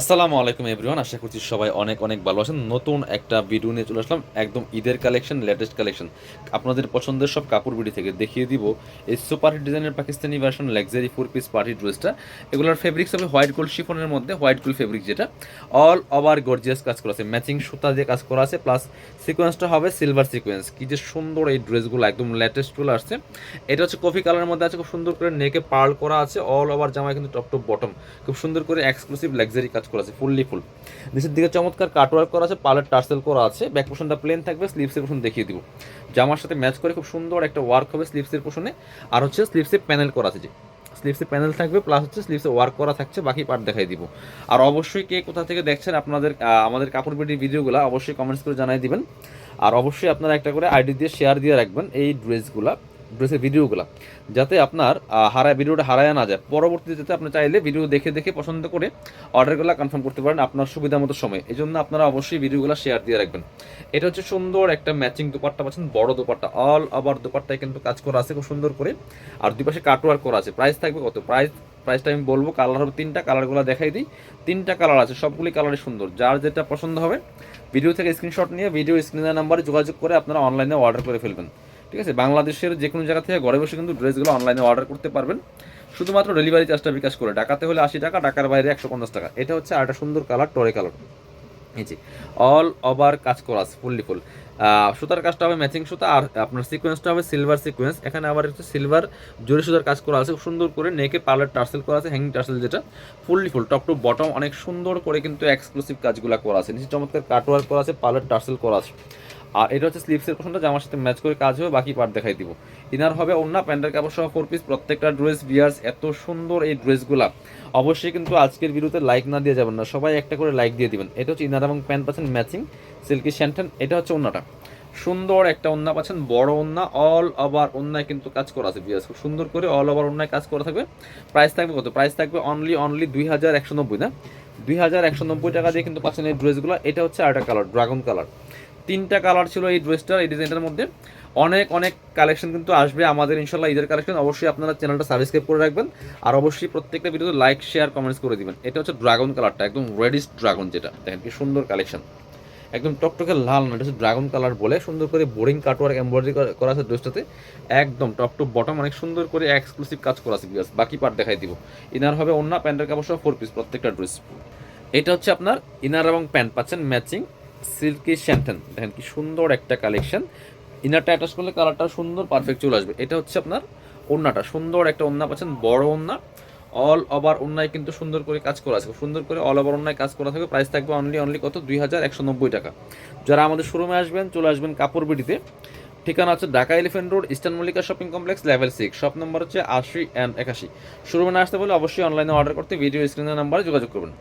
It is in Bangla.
আসসালামু আলাইকুম এভরিওয়ান আশা করছি সবাই অনেক অনেক ভালো আছেন। নতুন একটা ভিডিও নিয়ে চলে আসলাম, একদম ঈদের কালেকশন লেটেস্ট কালেকশন আপনাদের পছন্দের সব কাপড় বিডি থেকে দেখিয়ে দিব, এই সুপার হিট ডিজাইনের Pakistani version luxury four piece party ড্রেসটা এগুলোর ফেব্রিক্স হবে হোয়াইট গোল্ড শিফনের মধ্যে হোয়াইট গোল্ড ফেব্রিক যেটা। অল ওভার গর্জিয়াস কাজ করা আছে ম্যাচিং সুতা দিয়ে কাজ করা আছে প্লাস সিকোয়েন্সটা হবে সিলভার সিকোয়েন্স কি যে সুন্দর এই ড্রেসগুলো একদম লেটেস্ট চলে আসছে। এটা হচ্ছে কফি কালারের মধ্যে আছে, খুব সুন্দর করে নেকে পার্ল করা আছে অল ওভার জামায় কিন্তু টপ টপ বটম খুব সুন্দর করে এক্সক্লুসিভ লাক্সারি কাজ করা আছে ফুললি ফুল নিচের দিকে চমৎকার কাটওয়ার্ক করা আছে পার্লার টার্সেল করা আছে ব্যাক পোশনটা প্লেন থাকবে স্লিপসের পোশন দেখিয়ে দিব। জামার সাথে ম্যাচ করে খুব সুন্দর একটা ওয়ার্ক হবে স্লিপসের পোশনে আর হচ্ছে স্লিভসে প্যানেল করা আছে যে। স্লিভসে প্যানেল থাকবে প্লাস হচ্ছে স্লিপসে ওয়ার্ক করা থাকছে, বাকি পার্ট দেখাই দিব। আর অবশ্যই কে কোথা থেকে দেখছেন আপনাদের আমাদের কাপড় বিটির ভিডিওগুলো, অবশ্যই কমেন্টস করে জানাই দিবেন। আর অবশ্যই আপনারা একটা করে আইডি দিয়ে শেয়ার দিয়ে রাখবেন এই ড্রেসগুলা ড্রেসের ভিডিওগুলো, যাতে আপনার হারায়, ভিডিওটা হারায় না যায়। পরবর্তীতে যাতে আপনি চাইলে ভিডিও দেখে দেখে পছন্দ করে অর্ডারগুলো কনফার্ম করতে পারেন আপনার সুবিধা মতো সময়। এই জন্য আপনারা অবশ্যই ভিডিওগুলো শেয়ার দিয়ে রাখবেন। এটা হচ্ছে সুন্দর একটা ম্যাচিং দুপাট্টা পাচ্ছেন, বড় দুপাট্টা। অল ওভার দুপাট্টায় কিন্তু কাজ করা আছে, খুব সুন্দর করে। আর দুই পাশে কাটওয়ার্ক করা আছে। প্রাইস থাকবে কত? প্রাইস প্রাইসটা আমি বলব কালার হবে তিনটা কালারগুলো দেখাই দিই। তিনটা কালার আছে, সবগুলি কালারই সুন্দর। যার যেটা পছন্দ হবে ভিডিও থেকে স্ক্রিনশট নিয়ে ভিডিও স্ক্রিনের নাম্বারে যোগাযোগ করে আপনারা অনলাইনে অর্ডার করে ফেলবেন। ঠিক আছে? বাংলাদেশের যে কোনো জায়গা থেকে ঘরে বসে কিন্তু ড্রেসগুলো অনলাইনে অর্ডার করতে পারবেন। শুধুমাত্র ডেলিভারি চার্জটা বিকাশ করে। ডাকাতে হলে আশি টাকা ডাকার বাইরে একশো পঞ্চাশ টাকা। এটা হচ্ছে আরেকটা সুন্দর কালার টরে কালার এই যে অল ওভার কাজ করা ফুললি ফুল। সুতার কাজটা হবে ম্যাচিং সুতা আর আপনার সিকোয়েন্সটা হবে সিলভার সিকোয়েন্স এখানে আবার হচ্ছে সিলভার জরি সুতার কাজ করা আছে সুন্দর করে নেকে পার্লার টার্সেল করা আছে হ্যাঙ্গিং টার্সেল যেটা fully full top to bottom অনেক সুন্দর করে কিন্তু এক্সক্লুসিভ কাজগুলো করা আছে। নিচে চমৎকার কাটওয়ার্ক করা আছে পার্লার টার্সেল করা আছে। আর এটা হচ্ছে স্লিপসের পোশনটা জামার সাথে ম্যাচ করে কাজ হবে, বাকি পার্ট দেখাই দিব। ইনার হবে অন্য প্যান্টের কাপড় সহ ফোর পিস প্রত্যেকটা ড্রেস বিয়ার্স এত সুন্দর এই ড্রেসগুলা অবশ্যই কিন্তু আজকের ভিডিওতে লাইক না দিয়ে যাবেন না, সবাই একটা করে লাইক দিয়ে দিবেন। এটা হচ্ছে ইনার এবং প্যান্ট পাচ্ছেন ম্যাচিং সিল্কি শ্যান্টেন এটা হচ্ছে অন্যটা সুন্দর একটা ওন্না পাচ্ছেন, বড় ওন্না অল ওভার ওন্নায় কিন্তু কাজ করা আছে বিয়ার্স খুব সুন্দর করে অল ওভার ওন্নায় কাজ করা থাকবে। প্রাইস থাকবে কত? প্রাইস থাকবে অনলি অনলি দুই হাজার একশো নব্বই, না? দুই হাজার একশো নব্বই টাকা দিয়ে কিন্তু পাচ্ছেন এই ড্রেসগুলো এটা হচ্ছে আরেকটা কালার ড্রাগন কালার তিনটা কালার ছিল এই ড্রেসটার এই ডিজাইনটার মধ্যে। অনেক অনেক কালেকশন কিন্তু আসবে আমাদের ইনশাল্লাহ ঈদের কালেকশন অবশ্যই আপনারা চ্যানেলটা সাবস্ক্রাইব করে রাখবেন। আর অবশ্যই প্রত্যেকটা ভিডিওতে লাইক শেয়ার কমেন্টস করে দিবেন। এটা হচ্ছে ড্রাগন কালারটা একদম রেডিস ড্রাগন যেটা। দেখেন কি সুন্দর কালেকশন একদম টকটকে লাল না এটা হচ্ছে ড্রাগন কালার বলে। সুন্দর করে বোরিং কাটওয়ার্ক, এমব্রয়ডারি করা আছে ড্রেসটাতে। একদম টপ টু বটম, অনেক সুন্দর করে এক্সক্লুসিভ কাজ করা আছে বিকজ বাকি পার্ট দেখাই দিব। ইনার হবে অন্য প্যান্টের কাপড় সহ ফোর পিস প্রত্যেকটা ড্রেস এটা হচ্ছে আপনার ইনার এবং প্যান্ট পাচ্ছেন ম্যাচিং সিল্কি শ্যান্টেন দেখেন কি সুন্দর একটা কালেকশন ইনারটা অ্যাটাচ করলে কালারটা সুন্দর পারফেক্ট চলে আসবে। এটা হচ্ছে আপনার ওন্নাটা সুন্দর একটা ওন্না পাচ্ছেন, বড় ওন্না অল ওভার অন্যায় কিন্তু সুন্দর করে কাজ করা আছে। সুন্দর করে অল ওভার অন্যায় কাজ করা থাকবে। প্রাইস থাকবে অনলি অনলি কত? দুই হাজার একশো নব্বই টাকা। যারা আমাদের শোরুমে আসবেন, চলে আসবেন কাপড় বিডিতে ঠিকানা হচ্ছে Dhaka elephant road eastern Mallika shopping complex level six shop number হচ্ছে আশি অ্যান্ড একাশি। শোরুমে না আসতে বলে অবশ্যই অনলাইনে অর্ডার করতে ভিডিও স্ক্রিনের নাম্বারে যোগাযোগ করবেন।